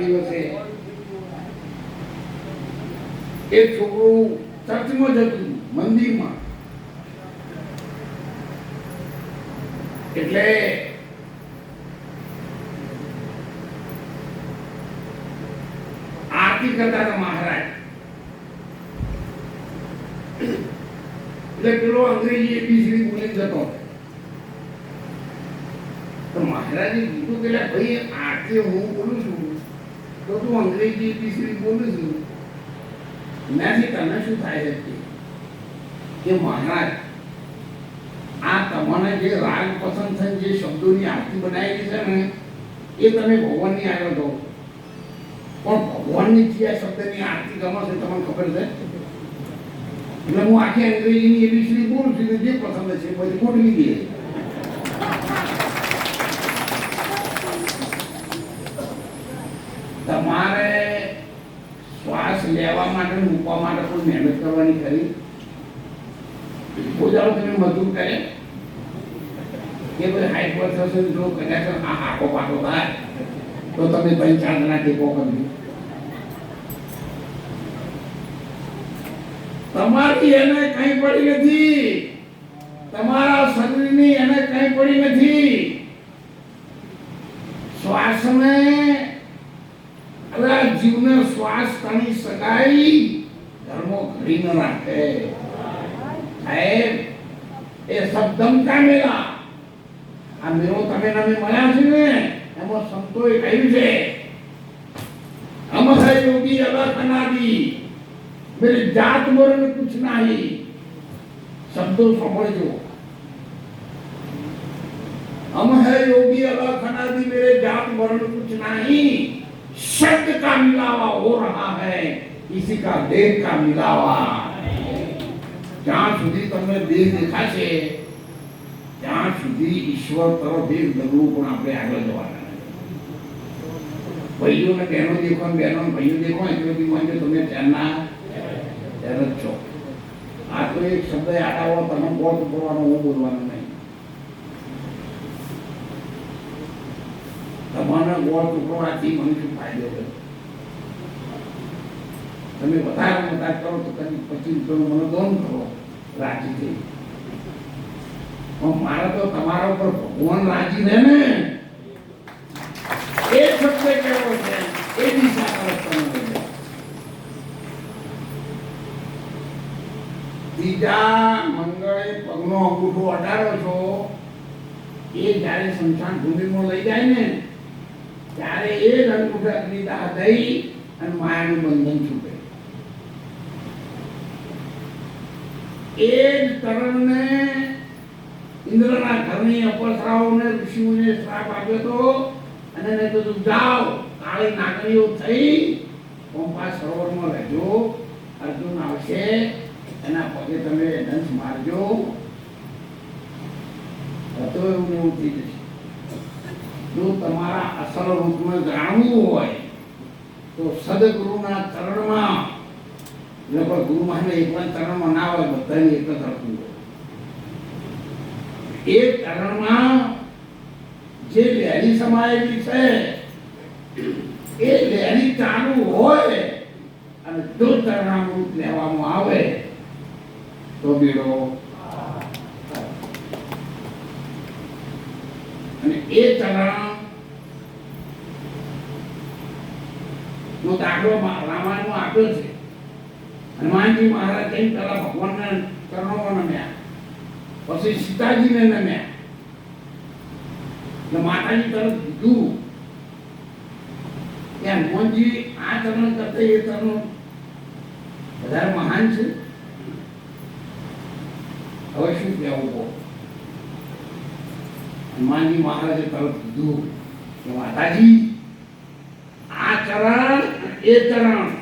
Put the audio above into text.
દિવસે એક આરતી કરતા હતા મહારાજ. એટલે પેલો અંગ્રેજી એબીસીડી બોલી જતો તો મહારાજે કીધું કે ભાઈ, આરતી હું બોલું છું. તો તું અંગ્રેજી એબીસીડી બોલું છું એનાથી તને શું થાય છે? કે? મહારાજ, આ તમને જે રાગ પસંદ થઈને જે શબ્દોની આરતી બનાવેલી છે ને, એ તમે ભગવાનની આગળ દો પણ ભગવાનની જે આ શબ્દની આરતી ગમે છે, તમને ખબર છે? એટલે હું આખી અંગ્રેજીની એબીસીડી બોલું છું જે પસંદ છે, પછી ગોઠવી દઈએ તમારે શ્વાસ લેવા માટે મૂકવા માટે પણ મહેનત કરવાની ખરી. બોજારો તમે મજૂર કરે કે ભાઈ હાઈટ જો કદાચ આ આખો પાટો થાય, તો તમે ભાઈ ચાંદના ટેકો કરજો તમારી એને કઈ પડી નથી. તમારા શરીરની એને કઈ પડી નથી. શ્વાસને જીવને શ્વાસ તણી સગાઈ ધર્મો ઘડી ન રાખે સાહેબ એ શબ્દમ કા મેલા આ મેળો તમે નમે મળ્યા છે ને એમાં સંતોએ કહ્યું છે हम है योगी अलग अनादि मेरी जात वर्ण कुछ नहीं शब्दों समझो हम है योगी अलग अनादि मेरे जात वर्ण कुछ नहीं शब्द का मिलावा हो रहा है इसी का देह का मिलावा જ્યાં સુધી તમને દેહ દેખાશે ત્યાં સુધી ઈશ્વર તરફ એક ડગલું પણ આપણે આગળ જવાના નથી. ભાઈઓ ને બહેનો દેખો ને બહેનો ને ભાઈઓ દેખો એટલે બી માનજો તમે ત્યારના ત્યારે જ છો આ તો એક શબ્દ યાદ આવો તમે બોલ બોલવાનો હું બોલવાનો નહીં તમારે ગોળ ટુકડવાથી મને ફાયદો થયો? તમે વધારે વધારે કરો તો કદી પચીસ રૂપિયાનું મને દોન કરો, રાજી થઈ. મારે તો તમારા ઉપર ભગવાન રાજી રહે ને. એ શબ્દ કેવો છે? એ દિશા તરફ તમે બીજા મંગળે પગનો અંગૂઠો અટાડો છો, એ જ્યારે સ્મશાન ભૂમિમાં લઈ જાય ને ત્યારે એ જ અંગૂઠાની થઈ અને માયાનું બંધન છૂટે. એ જ તરણને ઇન્દ્રના ઘરની અપસરાઓને ઋષિઓને શ્રાપ આપ્યો તો અને એને કીધું, જાઓ, કાળી નાગરીઓ થઈ, પંપા સરોવરમાં રહેજો, અર્જુન આવશે, એના પગે તમે દંશ મારજો. હતો એવું એવું જશે. જો તમારા અસલ રૂપને જાણવું હોય, તો સદગુરુના ચરણમાં, લગભગ ગુરુ મહારાજ પણ ચરણમાં ના હોય બધાની એક જ હરખું એ ચરણમાં જે લહેરી સમાયેલી છે, એ લહેરી ચાલુ હોય, અને જો ચરણામૃત લેવામાં આવે, તો બેડો અને એ ચરણ નો દાખલો રામાયણમાં હનુમાનજી મહારાજ કઈ પેલા ભગવાનને ચરણોમાં નમ્યા. તરફ કીધું કે હનુમાનજી આ ચરણ કરતા એ ચરણ વધારે મહાન છે. હવે શું કહેવું કહો? હનુમાનજી મહારાજે તરફ કીધું કે માતાજી આ ચરણ એ ચરણ